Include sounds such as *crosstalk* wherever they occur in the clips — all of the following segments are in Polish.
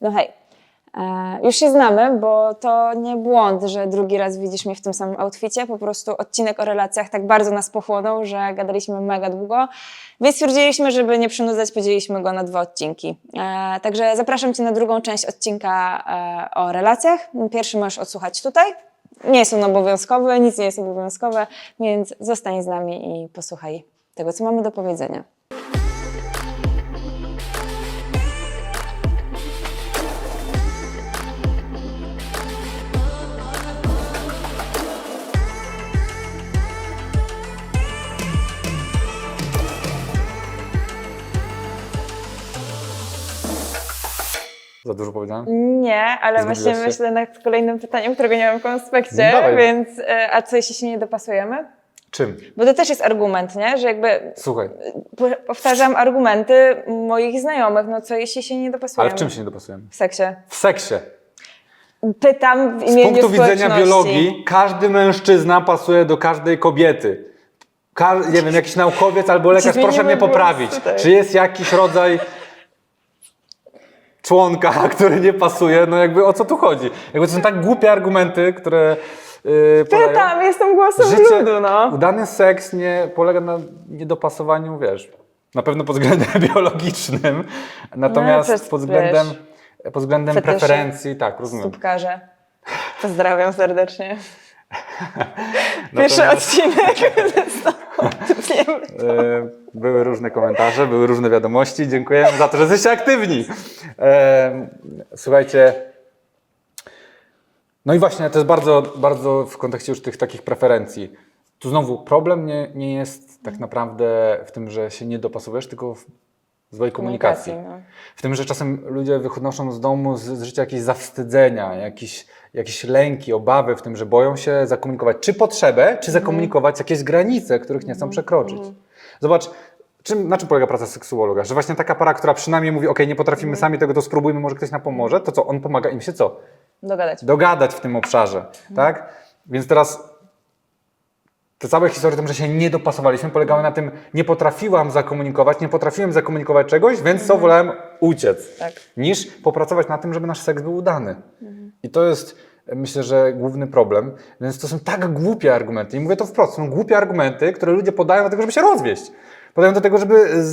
No hej, e, już się znamy, bo to nie błąd, że drugi raz widzisz mnie w tym samym outficie. Po prostu odcinek o relacjach tak bardzo nas pochłonął, że gadaliśmy mega długo, więc stwierdziliśmy, żeby nie przynudzać, podzieliliśmy go na dwa odcinki. E, także zapraszam Cię na drugą część odcinka e, o relacjach. Pierwszy możesz odsłuchać tutaj. Nie jest on obowiązkowy, nic nie jest obowiązkowe, więc zostań z nami i posłuchaj tego, co mamy do powiedzenia. Za dużo powiedziałem? Nie, ale Zgubiłaś właśnie się? myślę nad kolejnym pytaniem, którego nie mam w konspekcie, No dawaj. więc e, a co jeśli się nie dopasujemy? Czym? Bo to też jest argument, nie? Że jakby Słuchaj, po- powtarzam argumenty moich znajomych, no co jeśli się nie dopasujemy? ale w czym się nie dopasujemy? W seksie. W seksie. Pytam w Z imieniu punktu widzenia społeczności. biologii, każdy mężczyzna pasuje do każdej kobiety. Ka- nie wiem, jakiś naukowiec albo lekarz, proszę mnie poprawić. tutaj. Czy jest jakiś rodzaj członka, *laughs* który nie pasuje? No jakby o co tu chodzi? Jakby to są tak głupie argumenty, które yy. Pytam, jestem głosem Życie, ludu, no. udany seks nie polega na niedopasowaniu, wiesz, na pewno pod względem *laughs* biologicznym, natomiast No, jest, pod względem, wiesz, pod względem fetyszy. preferencji, tak, rozumiem. Stópkarze. Pozdrawiam serdecznie. *laughs* Pierwszy Natomiast- odcinek. *laughs* E, Były różne komentarze, były różne wiadomości. Dziękujemy za to, że jesteście aktywni. E, Słuchajcie. No i właśnie, to jest bardzo, bardzo w kontekście już tych takich preferencji. Tu znowu problem nie, nie jest tak naprawdę w tym, że się nie dopasujesz, tylko złej komunikacji. Komunikacji, no. W tym, że czasem ludzie wychodzą z domu z, z życia jakieś zawstydzenia, jakieś, jakieś lęki, obawy w tym, że boją się zakomunikować czy potrzebę, czy zakomunikować jakieś granice, których nie chcą przekroczyć. Zobacz, czym, na czym polega praca seksuologa? Że właśnie taka para, która przynajmniej mówi, ok, nie potrafimy sami tego, to spróbujmy, może ktoś nam pomoże, to co, on pomaga im się co? Dogadać. dogadać w tym obszarze, tak? Więc teraz te całe historie o tym, że się nie dopasowaliśmy, polegały na tym, nie potrafiłam zakomunikować, nie potrafiłem zakomunikować czegoś, więc co, wolałem uciec, Tak. niż popracować na tym, żeby nasz seks był udany. I to jest, myślę, że główny problem. Więc to są tak głupie argumenty. I mówię to wprost, są głupie argumenty, które ludzie podają do tego, żeby się rozwieść. Podają do tego, żeby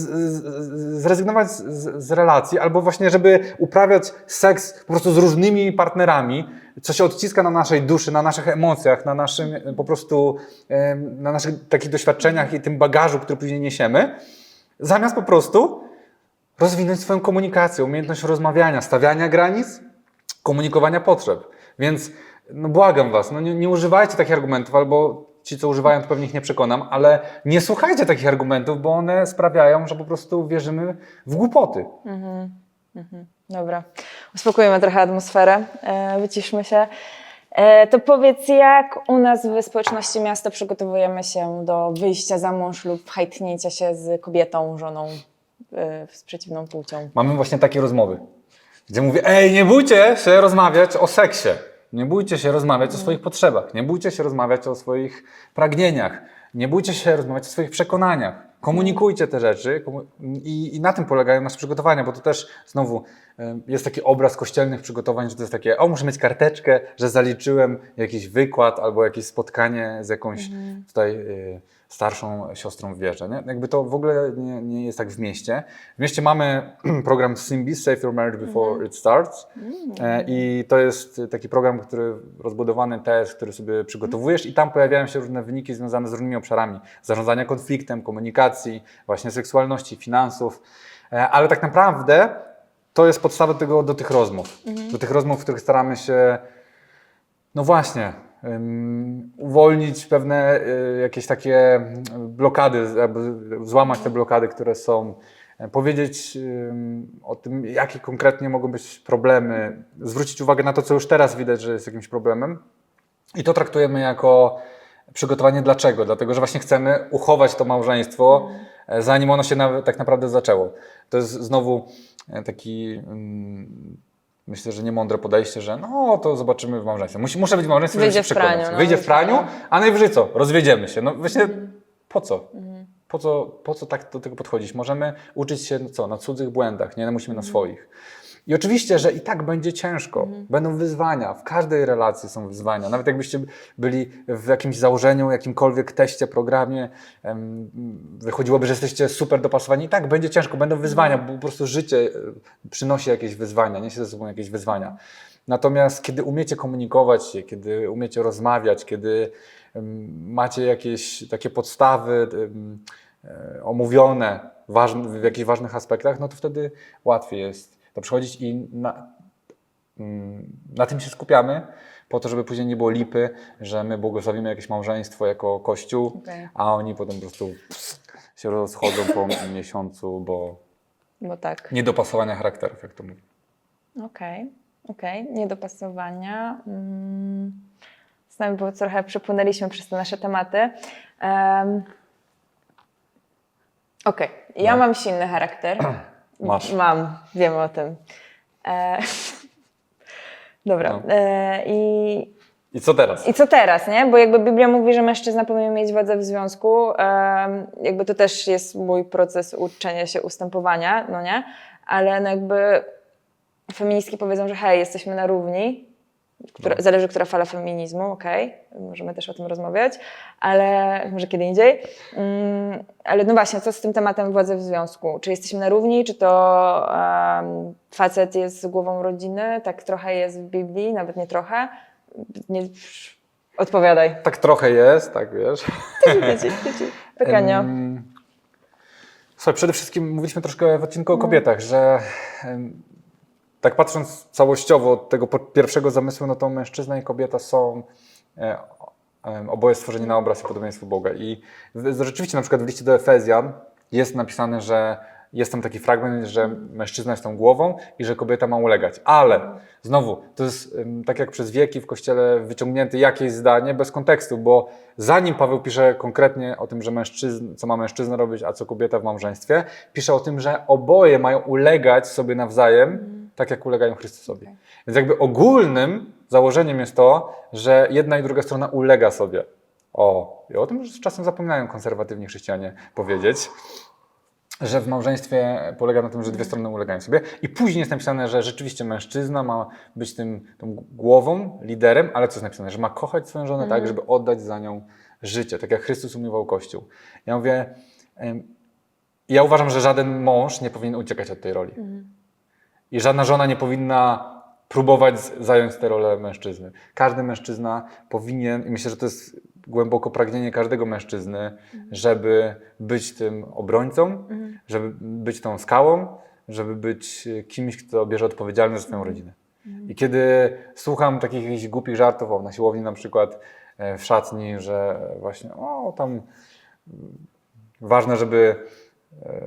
zrezygnować z, z, relacji, albo właśnie, żeby uprawiać seks po prostu z różnymi partnerami, co się odciska na naszej duszy, na naszych emocjach, na naszym po prostu, na naszych takich doświadczeniach i tym bagażu, który później niesiemy, zamiast po prostu rozwinąć swoją komunikację, umiejętność rozmawiania, stawiania granic, komunikowania potrzeb. Więc no błagam Was, no nie, nie używajcie takich argumentów, albo ci, co używają, to pewnie ich nie przekonam, ale nie słuchajcie takich argumentów, bo one sprawiają, że po prostu wierzymy w głupoty. Dobra, uspokójmy trochę atmosferę, e, wyciszmy się. E, to powiedz, jak u nas w społeczności miasta przygotowujemy się do wyjścia za mąż lub hajtnięcia się z kobietą, żoną e, z przeciwną płcią? Mamy właśnie takie rozmowy, gdzie mówię, ej, nie bójcie się rozmawiać o seksie, nie bójcie się rozmawiać o swoich potrzebach, nie bójcie się rozmawiać o swoich pragnieniach, nie bójcie się rozmawiać o swoich przekonaniach. Komunikujcie te rzeczy i, i na tym polegają nasze przygotowania, bo to też znowu jest taki obraz kościelnych przygotowań, że to jest takie, o muszę mieć karteczkę, że zaliczyłem jakiś wykład albo jakieś spotkanie z jakąś tutaj e, starszą siostrą w wierze. Nie? Jakby to w ogóle nie, nie jest tak w mieście. W mieście mamy *clears throat* program Symbis, Save Your Marriage Before It Starts E, i to jest taki program, który rozbudowany test, który sobie przygotowujesz i tam pojawiają się różne wyniki związane z różnymi obszarami zarządzania konfliktem, komunikacji, właśnie seksualności, finansów, E, ale tak naprawdę to jest podstawa tego, do tych rozmów. Do tych rozmów, w których staramy się no właśnie. Uwolnić pewne y, jakieś takie blokady, złamać te blokady, które są. e, Powiedzieć o tym, jakie konkretnie mogą być problemy, zwrócić uwagę na to, co już teraz widać, że jest jakimś problemem. I to traktujemy jako przygotowanie dlaczego? Dlatego, że właśnie chcemy uchować to małżeństwo, e, zanim ono się tak naprawdę zaczęło. To jest znowu e, taki, myślę, że niemądre podejście, że no to zobaczymy w małżeństwie. Musi, muszę być w małżeństwie, żeby się w praniu, przekonać. no, Wyjdzie w wyjdzie w praniu, praniu. a najwyżej co? Rozwiedziemy się. No właśnie, po co? Po co, po co tak do tego podchodzić? Możemy uczyć się no co, na cudzych błędach, nie? No, musimy na swoich. I oczywiście, że i tak będzie ciężko. Będą wyzwania. W każdej relacji są wyzwania. Nawet jakbyście byli w jakimś założeniu, jakimkolwiek teście, programie, wychodziłoby, że jesteście super dopasowani. I tak będzie ciężko, będą wyzwania, bo po prostu życie e, przynosi jakieś wyzwania, niesie ze sobą jakieś wyzwania. Natomiast kiedy umiecie komunikować się, kiedy umiecie rozmawiać, kiedy macie jakieś takie podstawy e, omówione w jakichś ważnych aspektach, no to wtedy łatwiej jest to przychodzić i na, mm, na tym się skupiamy, po to, żeby później nie było lipy, że my błogosławimy jakieś małżeństwo jako kościół, Okej. a oni potem po prostu się rozchodzą po *laughs* miesiącu, bo Bo tak. niedopasowania charakterów, jak to mówię. Okej, okej. Niedopasowania. Mm. Z nami, bo trochę przepłynęliśmy przez te nasze tematy. Um. Okej, ja No. mam silny charakter. *clears throat* Masz. Mam, wiem o tym. E... Dobra. No. E... I I co teraz? I co teraz, nie? Bo jakby Biblia mówi, że mężczyzna powinien mieć władzę w związku. em, jakby to też jest mój proces uczenia się ustępowania, no nie? Ale no jakby feministki powiedzą, że hej, jesteśmy na równi. Która, No. Zależy, która fala feminizmu, okej, możemy też o tym rozmawiać, ale może kiedy indziej. Mm, ale no właśnie, co z tym tematem władzy w związku? Czy jesteśmy na równi, czy to em, facet jest głową rodziny? Tak trochę jest w Biblii, nawet nie trochę. Nie, odpowiadaj. Tak trochę jest, tak wiesz. *laughs* Pytania. Em, Słuchaj, przede wszystkim mówiliśmy troszkę w odcinku o kobietach, że tak patrząc całościowo od tego pierwszego zamysłu, no to mężczyzna i kobieta są e, oboje stworzeni na obraz i podobieństwo Boga. I rzeczywiście na przykład w liście do Efezjan jest napisane, że jest tam taki fragment, że mężczyzna jest tą głową i że kobieta ma ulegać. Ale znowu, to jest tak jak przez wieki w kościele wyciągnięte jakieś zdanie bez kontekstu, bo zanim Paweł pisze konkretnie o tym, że mężczyzn, co ma mężczyzna robić, a co kobieta w małżeństwie, pisze o tym, że oboje mają ulegać sobie nawzajem, tak jak ulegają Chrystusowi. Więc jakby ogólnym założeniem jest to, że jedna i druga strona ulega sobie. O, i o tym już czasem zapominają konserwatywni chrześcijanie powiedzieć że w małżeństwie polega na tym, że dwie strony ulegają sobie. I później jest napisane, że rzeczywiście mężczyzna ma być tym, tą głową, liderem, ale co jest napisane? Że ma kochać swoją żonę tak, żeby oddać za nią życie, tak jak Chrystus umiłował Kościół. Ja mówię, ja uważam, że żaden mąż nie powinien uciekać od tej roli. I żadna żona nie powinna próbować zająć tę rolę mężczyzny. Każdy mężczyzna powinien, i myślę, że to jest głęboko pragnienie każdego mężczyzny, żeby być tym obrońcą, żeby być tą skałą, żeby być e, kimś, kto bierze odpowiedzialność za swoją rodzinę. I kiedy słucham takich jakichś głupich żartów, o, na siłowni na przykład, e, w szatni, że właśnie, o, tam mm, ważne, żeby e,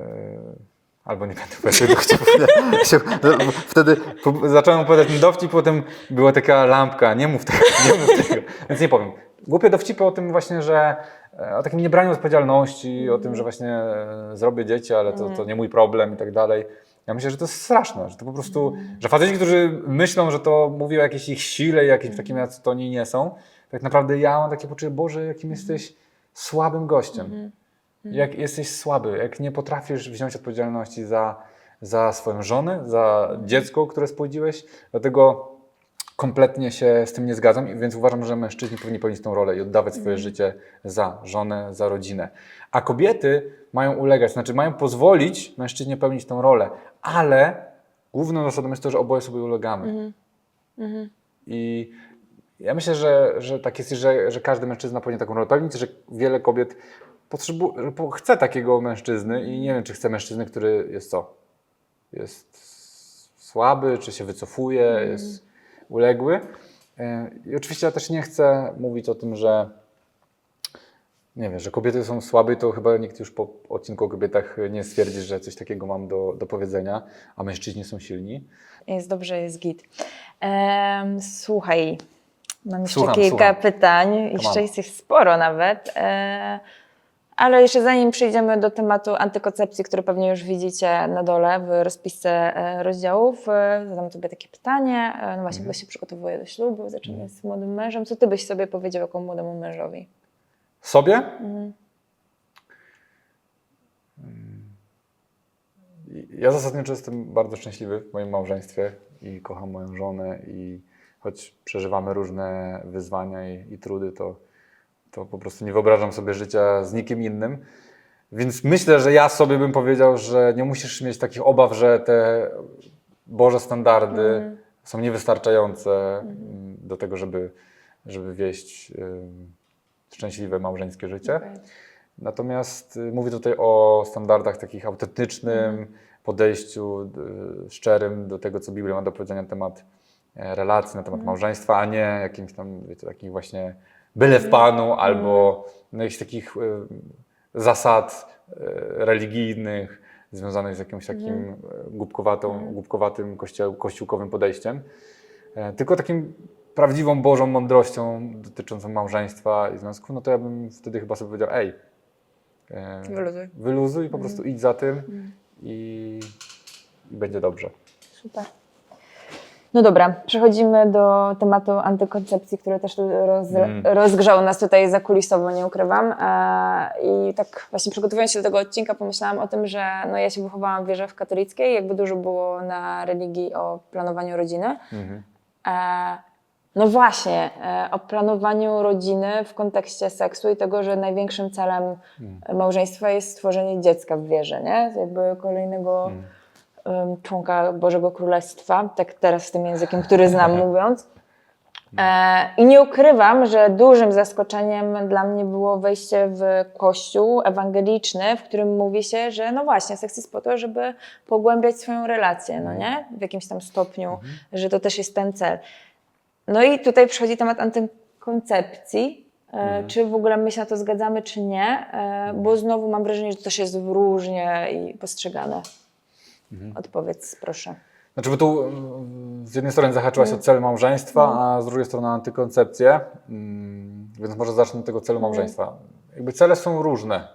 Albo nie będę powiedział dowcipu. No, Wtedy po- zacząłem opowiadać ten dowcip, potem była taka lampka, nie mów tego, nie mów tego. Więc nie powiem. Głupie dowcipy o tym właśnie, że e, o takim niebraniu odpowiedzialności, o tym, że właśnie e, zrobię dzieci, ale to, to nie mój problem i tak dalej. Ja myślę, że to jest straszne, że to po prostu, że faceci, którzy myślą, że to mówi o jakiejś ich sile i jakimś takim, jacy to oni nie są, tak naprawdę ja mam takie poczucie, Boże, jakim jesteś słabym gościem. Jak jesteś słaby, jak nie potrafisz wziąć odpowiedzialności za, za swoją żonę, za dziecko, które spłodziłeś, dlatego kompletnie się z tym nie zgadzam, i więc uważam, że mężczyźni powinni pełnić tą rolę i oddawać swoje życie za żonę, za rodzinę. A kobiety mają ulegać, znaczy mają pozwolić mężczyźnie pełnić tą rolę, ale główną zasadą jest to, że oboje sobie ulegamy. I ja myślę, że, że tak jest, że, że każdy mężczyzna powinien taką rolę pełnić, że wiele kobiet potrzebu- chce takiego mężczyzny i nie wiem, czy chce mężczyzny, który jest co? Jest słaby, czy się wycofuje, jest uległy. E, I oczywiście ja też nie chcę mówić o tym, że nie wiem, że kobiety są słabe, to chyba nikt już po odcinku o kobietach nie stwierdzi, że coś takiego mam do, do powiedzenia, a mężczyźni są silni. Jest dobrze, jest git. Em, słuchaj, mam jeszcze Słucham, kilka słucham. pytań, jeszcze jest ich sporo nawet. E, ale jeszcze zanim przejdziemy do tematu antykoncepcji, który pewnie już widzicie na dole w rozpisce e, rozdziałów, e, zadam Tobie takie pytanie. E, no właśnie, bo się przygotowuję do ślubu, zaczynam z młodym mężem. Co Ty byś sobie powiedział jako młodemu mężowi? Sobie? Mhm. Ja zasadniczo jestem bardzo szczęśliwy w moim małżeństwie i kocham moją żonę i choć przeżywamy różne wyzwania i, i trudy, to, to po prostu nie wyobrażam sobie życia z nikim innym. Więc myślę, że ja sobie bym powiedział, że nie musisz mieć takich obaw, że te Boże standardy są niewystarczające mm, do tego, żeby, żeby wieść ym, szczęśliwe małżeńskie życie. Okej. Natomiast y, mówię tutaj o standardach takich autentycznym podejściu y, szczerym do tego, co Biblia ma do powiedzenia na temat e, relacji, na temat małżeństwa, a nie jakimś tam, wiecie, takich właśnie byle w Panu albo jakichś takich y, zasad y, religijnych związanych z jakimś takim e, głupkowatą, głupkowatym kościo- kościółkowym podejściem, e, tylko takim prawdziwą Bożą mądrością dotyczącą małżeństwa i związku, no to ja bym wtedy chyba sobie powiedział, ej, e, Wyluzuj. wyluzuj, po prostu idź za tym i, i będzie dobrze. Super. No dobra, przechodzimy do tematu antykoncepcji, który też tu roz, Mm. rozgrzał nas tutaj zakulisowo, nie ukrywam. E, I tak właśnie przygotowując się do tego odcinka, pomyślałam o tym, że no ja się wychowałam w wierze w katolickiej, jakby dużo było na religii o planowaniu rodziny. Mhm. E, no właśnie, e, o planowaniu rodziny w kontekście seksu i tego, że największym celem małżeństwa jest stworzenie dziecka w wierze, nie? Jakby kolejnego em, członka Bożego Królestwa, tak teraz z tym językiem, który znam *laughs* mówiąc. E, I nie ukrywam, że dużym zaskoczeniem dla mnie było wejście w kościół ewangeliczny, w którym mówi się, że no właśnie, seks jest po to, żeby pogłębiać swoją relację, no nie? W jakimś tam stopniu, że to też jest ten cel. No i tutaj przychodzi temat antykoncepcji. E, Czy w ogóle my się na to zgadzamy, czy nie? E, Bo znowu mam wrażenie, że to też jest różnie i postrzegane. Odpowiedz proszę. Znaczy, bo tu mm, z jednej strony zahaczyłaś o cel małżeństwa, a z drugiej strony antykoncepcję, mm, więc może zacznę od tego celu małżeństwa. Jakby cele są różne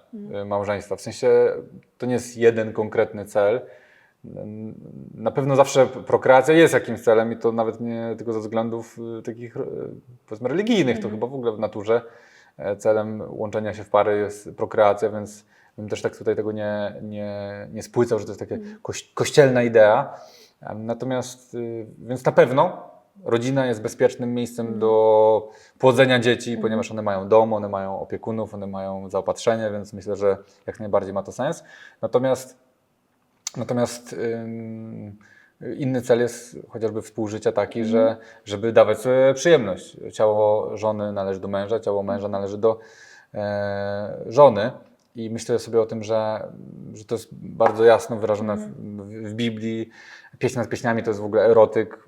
y, małżeństwa, w sensie to nie jest jeden konkretny cel. Na pewno zawsze prokreacja jest jakimś celem i to nawet nie tylko ze względów y, takich y, powiedzmy religijnych, to chyba w ogóle w naturze e, celem łączenia się w pary jest prokreacja, więc bym też tak tutaj tego nie, nie, nie spłycał, że to jest taka koś, kościelna idea. Natomiast, y, więc na pewno rodzina jest bezpiecznym miejscem do płodzenia dzieci, ponieważ one mają dom, one mają opiekunów, one mają zaopatrzenie, więc myślę, że jak najbardziej ma to sens. Natomiast, natomiast inny cel jest chociażby współżycia taki, że żeby dawać sobie przyjemność. Ciało żony należy do męża, ciało męża należy do e, żony. I myślę sobie o tym, że, że to jest bardzo jasno wyrażone w, w Biblii. Pieśń nad pieśniami to jest w ogóle erotyk,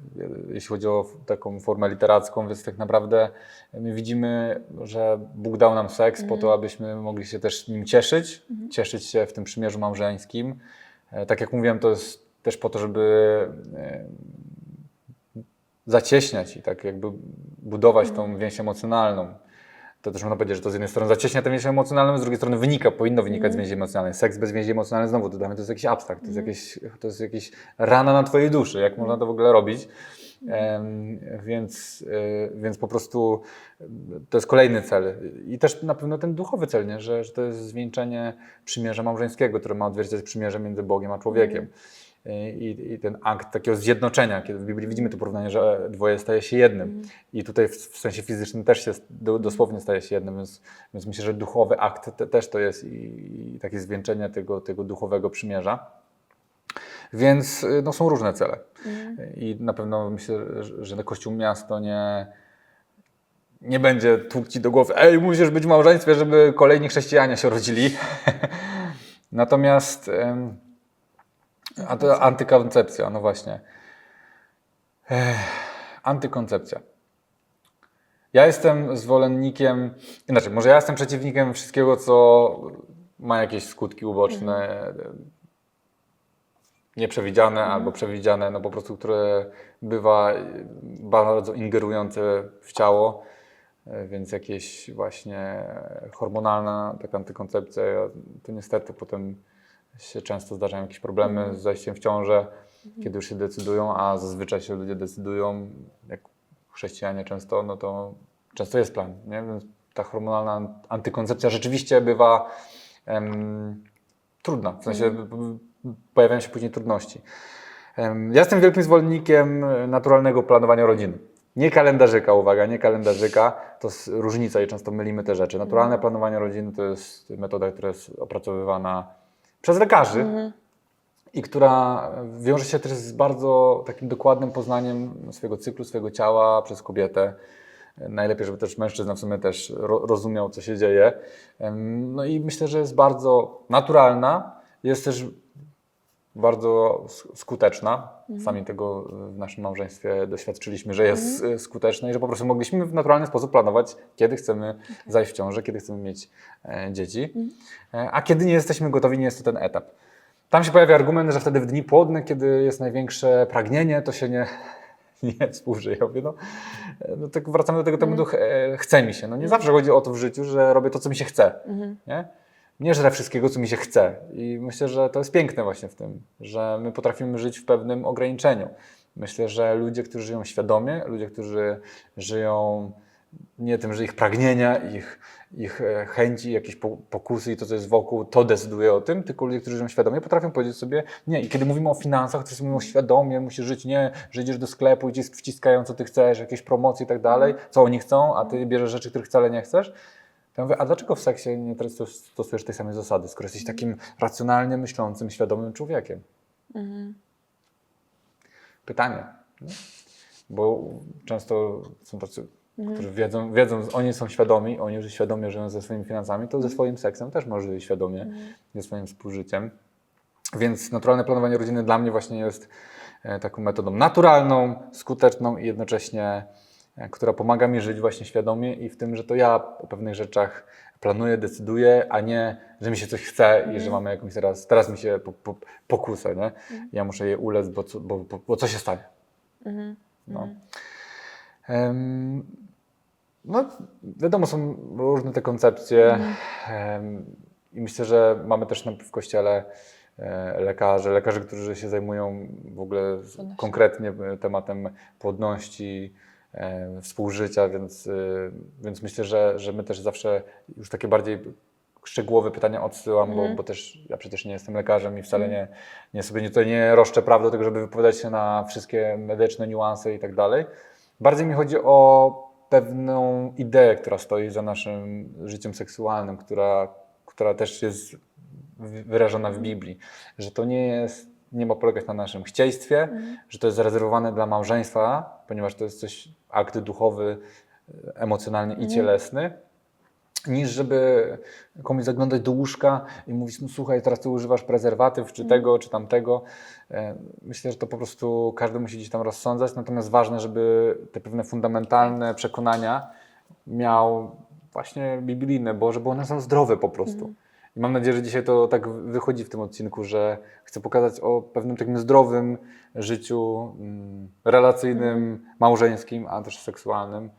jeśli chodzi o taką formę literacką, więc tak naprawdę my widzimy, że Bóg dał nam seks po to, abyśmy mogli się też nim cieszyć, cieszyć się w tym przymierzu małżeńskim. E, Tak jak mówiłem, to jest też po to, żeby e, zacieśniać i tak jakby budować tą więź emocjonalną. To też można powiedzieć, że to z jednej strony zacieśnia tę więź emocjonalną, z drugiej strony wynika, powinno wynikać z więzi emocjonalnej. Seks bez więzi emocjonalnej, znowu dodamy, to jest jakiś abstrakt, to jest, jakieś, to jest jakieś rana na twojej duszy, jak można to w ogóle robić. Em, więc, y, więc po prostu y, to jest kolejny cel. I też na pewno ten duchowy cel, nie? Że, że to jest zwieńczenie przymierza małżeńskiego, które ma odzwierciedlać przymierze między Bogiem a człowiekiem. I, I ten akt takiego zjednoczenia, kiedy w Biblii widzimy to porównanie, że dwoje staje się jednym. I tutaj w, w sensie fizycznym też się do, dosłownie staje się jednym, więc, więc myślę, że duchowy akt te, też to jest i, i takie zwieńczenie tego, tego duchowego przymierza. Więc y, no, są różne cele. I na pewno myślę, że, że Kościół Miasto nie, nie będzie tłukł ci do głowy, ej, musisz być w małżeństwie, żeby kolejni chrześcijanie się rodzili. *laughs* Natomiast a to antykoncepcja, no właśnie. Ech, antykoncepcja. Ja jestem zwolennikiem, inaczej, może ja jestem przeciwnikiem wszystkiego, co ma jakieś skutki uboczne, nieprzewidziane albo przewidziane, no po prostu, które bywa bardzo ingerujące w ciało, e, więc jakieś właśnie hormonalna taka antykoncepcja, to niestety potem się często zdarzają jakieś problemy z zajściem w ciążę, kiedy już się decydują, a zazwyczaj się ludzie decydują, jak chrześcijanie często, no to często jest plan, nie? Więc ta hormonalna antykoncepcja rzeczywiście bywa em, trudna. W sensie p- pojawiają się później trudności. Em, Ja jestem wielkim zwolennikiem naturalnego planowania rodziny. Nie kalendarzyka, uwaga, nie kalendarzyka, to jest różnica i często mylimy te rzeczy. Naturalne planowanie rodziny to jest metoda, która jest opracowywana przez lekarzy i która wiąże się też z bardzo takim dokładnym poznaniem swojego cyklu, swojego ciała przez kobietę. Najlepiej, żeby też mężczyzna w sumie też ro, rozumiał, co się dzieje. No i myślę, że jest bardzo naturalna, jest też bardzo sk- skuteczna. Sami tego w naszym małżeństwie doświadczyliśmy, że jest e, skuteczna i że po prostu mogliśmy w naturalny sposób planować, kiedy chcemy zajść w ciążę, kiedy chcemy mieć e, dzieci, E, a kiedy nie jesteśmy gotowi, nie jest to ten etap. Tam się pojawia argument, że wtedy w dni płodne, kiedy jest największe pragnienie, to się nie, *laughs* nie współżyje. Ja mówię, No, e, no tak wracamy do tego tematu, e, chce mi się. No nie zawsze chodzi o to w życiu, że robię to, co mi się chce. Nie? Nie żrę wszystkiego, co mi się chce. I myślę, że to jest piękne właśnie w tym, że my potrafimy żyć w pewnym ograniczeniu. Myślę, że ludzie, którzy żyją świadomie, ludzie, którzy żyją nie tym, że ich pragnienia, ich, ich e, chęci, jakieś po- pokusy i to, co jest wokół, to decyduje o tym, tylko ludzie, którzy żyją świadomie, potrafią powiedzieć sobie nie. I kiedy mówimy o finansach, to mówią świadomie, musisz żyć nie, że idziesz do sklepu i ci wciskają, co ty chcesz, jakieś promocje i tak dalej, co oni chcą, a ty bierzesz rzeczy, których wcale nie chcesz. To ja mówię, a dlaczego w seksie nie stosujesz tej samej zasady, skoro jesteś takim racjonalnie myślącym, świadomym człowiekiem? Pytanie. nie? Bo często są tacy, którzy wiedzą, wiedzą, oni są świadomi, oni już świadomie żyją ze swoimi finansami, to ze swoim seksem też może żyć świadomie, ze swoim współżyciem. Więc naturalne planowanie rodziny dla mnie właśnie jest e, taką metodą naturalną, skuteczną i jednocześnie, która pomaga mi żyć właśnie świadomie i w tym, że to ja o pewnych rzeczach planuję, decyduję, a nie, że mi się coś chce i że mamy jakąś teraz, teraz mi się po, po, pokusę, nie? Ja muszę je ulec, bo, co- bo, bo, bo co się stanie? No. Em, no, wiadomo, są różne te koncepcje em, i myślę, że mamy też w kościele e, lekarzy, lekarzy, którzy się zajmują w ogóle konkretnie e, tematem płodności, współżycia, więc, e, więc myślę, że, że my też zawsze już takie bardziej szczegółowe pytania odsyłam, bo, bo też ja przecież nie jestem lekarzem i wcale nie, nie sobie nie, tutaj nie roszczę praw do tego, żeby wypowiadać się na wszystkie medyczne niuanse i tak dalej. Bardziej mi chodzi o pewną ideę, która stoi za naszym życiem seksualnym, która, która też jest wy- wyrażona w Biblii, że to nie jest, nie ma polegać na naszym chcieństwie, że to jest zarezerwowane dla małżeństwa, ponieważ to jest coś, akt duchowy, e, emocjonalny i cielesny, niż żeby komuś zaglądać do łóżka i mówić, no słuchaj, teraz ty używasz prezerwatyw, czy tego, czy tamtego. E, Myślę, że to po prostu każdy musi gdzieś tam rozsądzać, natomiast ważne, żeby te pewne fundamentalne przekonania miał właśnie biblijne, bo żeby one są zdrowe po prostu. I mam nadzieję, że dzisiaj to tak wychodzi w tym odcinku, że chcę pokazać o pewnym takim zdrowym życiu mm, relacyjnym, małżeńskim, a też seksualnym,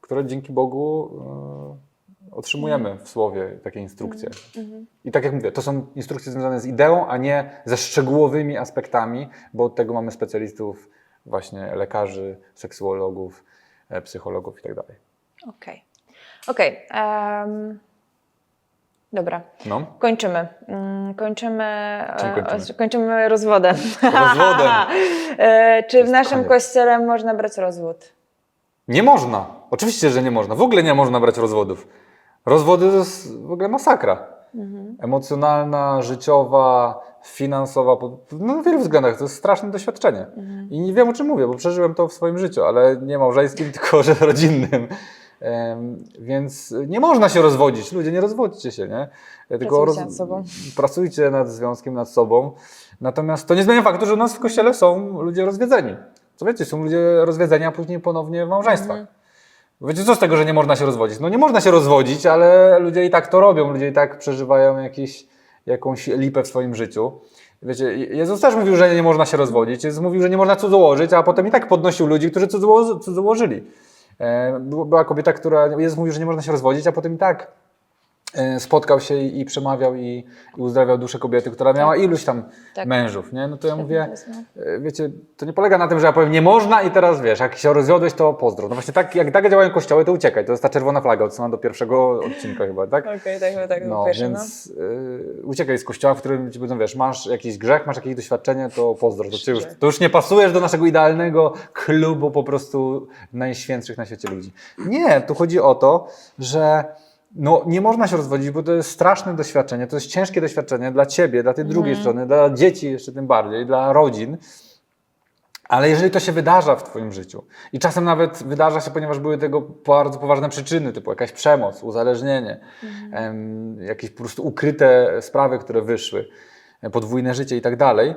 które dzięki Bogu e, otrzymujemy w słowie takie instrukcje. I tak jak mówię, to są instrukcje związane z ideą, a nie ze szczegółowymi aspektami, bo od tego mamy specjalistów, właśnie lekarzy, seksuologów, e, psychologów i tak dalej. Okej. Okej. em, dobra. No. Kończymy. Mm, Kończymy, Czym e, kończymy? kończymy rozwodem. Rozwodem. *laughs* E, Czy w naszym koniec. kościele można brać rozwód? Nie można. Oczywiście, że nie można. W ogóle nie można brać rozwodów. Rozwody to jest w ogóle masakra. Emocjonalna, życiowa, finansowa, no w wielu względach to jest straszne doświadczenie. I nie wiem o czym mówię, bo przeżyłem to w swoim życiu, ale nie małżeńskim, *laughs* tylko że rodzinnym. Więc nie można się rozwodzić. Ludzie, nie rozwodźcie się, nie? Tylko Pracujcie nad sobą. Pracujcie nad związkiem, nad sobą. Natomiast to nie zmienia faktu, że u nas w kościele są ludzie rozwiedzeni. Co wiecie, są ludzie rozwiedzeni, a później ponownie w małżeństwach. Wiecie, co z tego, że nie można się rozwodzić? No nie można się rozwodzić, ale ludzie i tak to robią, ludzie i tak przeżywają jakiś, jakąś lipę w swoim życiu. Wiecie, Jezus też mówił, że nie można się rozwodzić. Jezus mówił, że nie można cudzołożyć, a potem i tak podnosił ludzi, którzy cudzoło- cudzołożyli. E, była kobieta, która, Jezus mówił, że nie można się rozwodzić, a potem i tak spotkał się i, przemawiał i, i uzdrawiał duszę kobiety, która miała iluś tam Tak. mężów, nie? No to ja mówię, no. e, wiecie, to nie polega na tym, że ja powiem nie można i teraz wiesz, jak się rozwiodłeś, to pozdro. No właśnie tak, jak tak działają kościoły, to uciekaj. To jest ta czerwona flaga, odsyłam do pierwszego odcinka chyba, tak? *laughs* Okej, tak, tak, No, pierwszy, więc y, uciekaj z kościoła, w którym ci powiedzą, wiesz, masz jakiś grzech, masz jakieś doświadczenie, to pozdro, to, już, to już nie pasujesz do naszego idealnego klubu po prostu najświętszych na świecie ludzi. Nie, tu chodzi o to, że no, nie można się rozwodzić, bo to jest straszne doświadczenie, to jest ciężkie doświadczenie dla ciebie, dla tej drugiej strony, dla dzieci jeszcze tym bardziej, dla rodzin. Ale jeżeli to się wydarza w Twoim życiu i czasem nawet wydarza się, ponieważ były tego bardzo poważne przyczyny, typu jakaś przemoc, uzależnienie, em, jakieś po prostu ukryte sprawy, które wyszły, e, podwójne życie i tak dalej,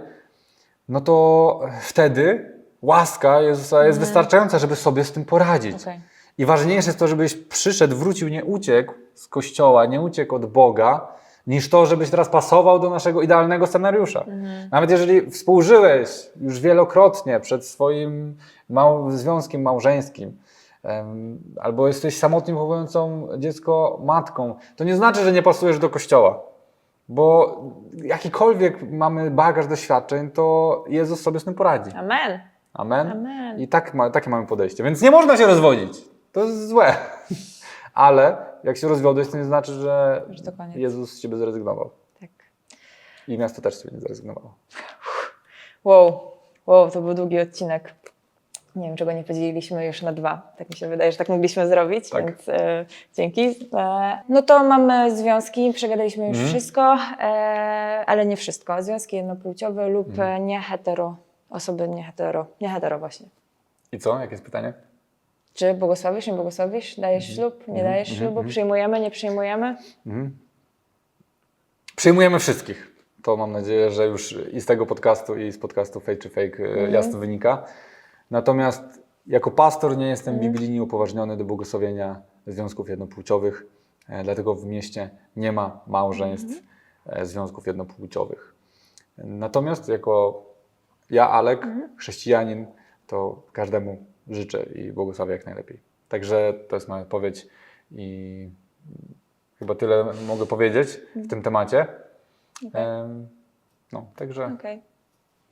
no to wtedy łaska Jezusa jest wystarczająca, żeby sobie z tym poradzić. Okej. I ważniejsze jest to, żebyś przyszedł, wrócił, nie uciekł z kościoła, nie uciekł od Boga, niż to, żebyś teraz pasował do naszego idealnego scenariusza. Nawet jeżeli współżyłeś już wielokrotnie przed swoim mał- związkiem małżeńskim, albo jesteś samotnie wychowującą dziecko matką, to nie znaczy, że nie pasujesz do kościoła. Bo jakikolwiek mamy bagaż doświadczeń, to Jezus sobie z tym poradzi. Amen. Amen. Amen. I tak ma, takie mamy podejście. Więc nie można się rozwodzić. To jest złe. *laughs* Ale jak się rozwiodłeś, to nie znaczy, że Że to. Jezus z ciebie zrezygnował. Tak. I miasto też z ciebie nie zrezygnowało. Wow, wow, to był długi odcinek. Nie wiem, czego nie podzieliliśmy już na dwa. Tak mi się wydaje, że tak mogliśmy zrobić, Tak. więc e, dzięki. E, no to mamy związki, przegadaliśmy już Mhm. wszystko, e, ale nie wszystko. Związki jednopłciowe lub e, niehetero, osoby niehetero, niehetero właśnie. I co? Jakie jest pytanie? Czy błogosławisz, nie błogosławisz? Dajesz Mhm. ślub, nie dajesz ślubu? Przyjmujemy, nie przyjmujemy? Przyjmujemy wszystkich. To mam nadzieję, że już i z tego podcastu, i z podcastu Fake czy Fake e, Mhm. jasno wynika. Natomiast jako pastor nie jestem Mhm. biblijnie upoważniony do błogosławienia związków jednopłciowych, e, dlatego w mieście nie ma małżeństw Mhm. e, związków jednopłciowych. Natomiast jako ja, Alek, Mhm. chrześcijanin, to każdemu życzę i błogosławię jak najlepiej. Także to jest moja odpowiedź i chyba tyle mogę powiedzieć w tym temacie. Em, No, także Okej.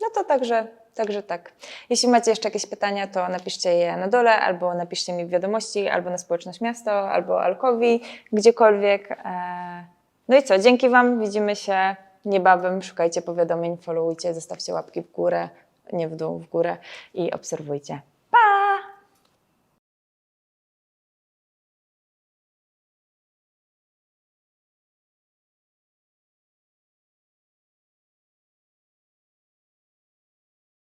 No to także, także tak. Jeśli macie jeszcze jakieś pytania, to napiszcie je na dole, albo napiszcie mi w wiadomości, albo na społeczność miasto, albo Alkowi, gdziekolwiek. E, No i co, dzięki Wam, widzimy się niebawem. Szukajcie powiadomień, followujcie, zostawcie łapki w górę, nie w dół, w górę i obserwujcie.